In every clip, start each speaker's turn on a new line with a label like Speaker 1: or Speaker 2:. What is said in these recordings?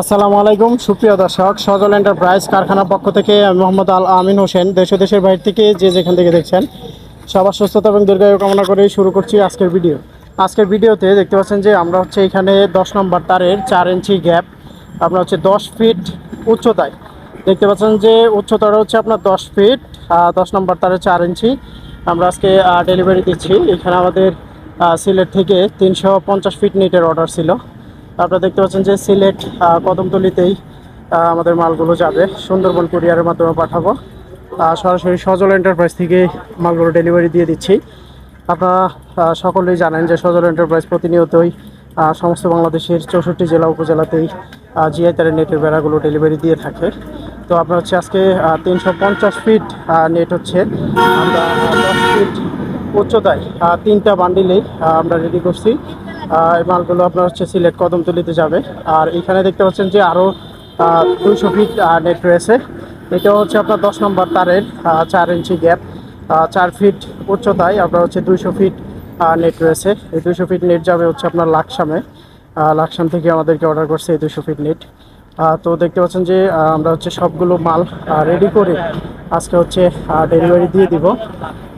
Speaker 1: আসসালামু আলাইকুম, সুপ্রিয় দর্শক, সজল এন্টারপ্রাইজ কারখানার পক্ষ থেকে আমি মোহাম্মদ আল আমিন হোসেন, দেশ দেশের বাইরে থেকে যে যেখান থেকে দেখছেন, সবার সুস্থতা এবং দীর্ঘায়ু কামনা করে শুরু করছি আজকের ভিডিও। আজকের ভিডিওতে দেখতে পাচ্ছেন যে আমরা হচ্ছে এখানে দশ নম্বর তারের চার ইঞ্চি গ্যাপ আপনার হচ্ছে দশ ফিট উচ্চতায়। দেখতে পাচ্ছেন যে উচ্চতাটা হচ্ছে আপনার দশ ফিট দশ নম্বর তারের চার ইঞ্চি। আমরা আজকে ডেলিভারি দিচ্ছি। এখানে আমাদের সিলেট থেকে তিনশো পঞ্চাশ ফিট নিটের অর্ডার ছিল। আপনারা দেখতে পাচ্ছেন যে সিলেট কদমতলিতেই আমাদের মালগুলো যাবে। সুন্দরবন কুরিয়ারের মাধ্যমে পাঠাবো। সরাসরি সজল এন্টারপ্রাইজ থেকে মালগুলো ডেলিভারি দিয়ে দিচ্ছি। আপনারা সকলেই জানেন যে সজল এন্টারপ্রাইজ প্রতিনিয়তই সমস্ত বাংলাদেশের চৌষট্টি জেলা উপজেলাতেই জিআই তারের নেটের বেড়াগুলো ডেলিভারি দিয়ে থাকে। তো আপনার হচ্ছে আজকে তিনশো পঞ্চাশ ফিট নেট হচ্ছে। আমরা দশ ফিট উচ্চতায় তিনটা বান্ডিলেই আমরা রেডি করছি। এই মালগুলো আপনার হচ্ছে সিলেট কদমতলিতে যাবে। আর এখানে দেখতে পাচ্ছেন যে আরও দুইশো ফিট নেট রয়েছে। এটা হচ্ছে আপনার দশ নম্বর তারের চার ইঞ্চি গ্যাপ চার ফিট উচ্চতায় আপনার হচ্ছে দুইশো ফিট নেট রয়েছে। এই দুইশো ফিট নেট যাবে হচ্ছে আপনার লাকসামে। লাকসাম থেকে আমাদেরকে অর্ডার করছে এই দুশো ফিট নেট তো দেখতে পাচ্ছেন যে আমরা হচ্ছে সবগুলো মাল রেডি করে আজকে হচ্ছে ডেলিভারি দিয়ে দিব।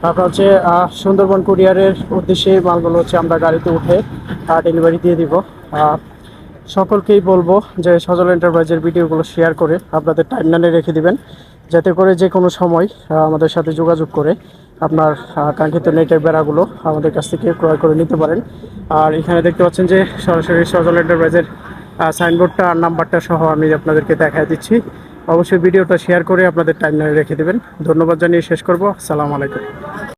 Speaker 1: তারপর হচ্ছে সুন্দরবন কুরিয়ারের উদ্দেশ্যে মালগুলো হচ্ছে আমরা গাড়িতে উঠে ডেলিভারি দিয়ে দিব। সকলকেই বলব যে সজল এন্টারপ্রাইজের ভিডিওগুলো শেয়ার করে আপনাদের টাইমলাইনে রেখে দিবেন। যাতে করে যে কোনো সময় আমাদের সাথে যোগাযোগ করে আপনার কাঙ্ক্ষিত নেটের বেড়াগুলো আমাদের কাছ থেকে ক্রয় করে নিতে পারেন। আর এখানে দেখতে পাচ্ছেন যে সরাসরি সজল এন্টারপ্রাইজের সাইনবোর্ডটা আর নাম্বারটা সহ আমি আপনাদেরকে দেখায় দিচ্ছি। অবশ্যই ভিডিওটা শেয়ার করে আপনাদের টাইমলাইনে রেখে দেবেন। ধন্যবাদ জানিয়ে শেষ করব। সালাম আলাইকুম।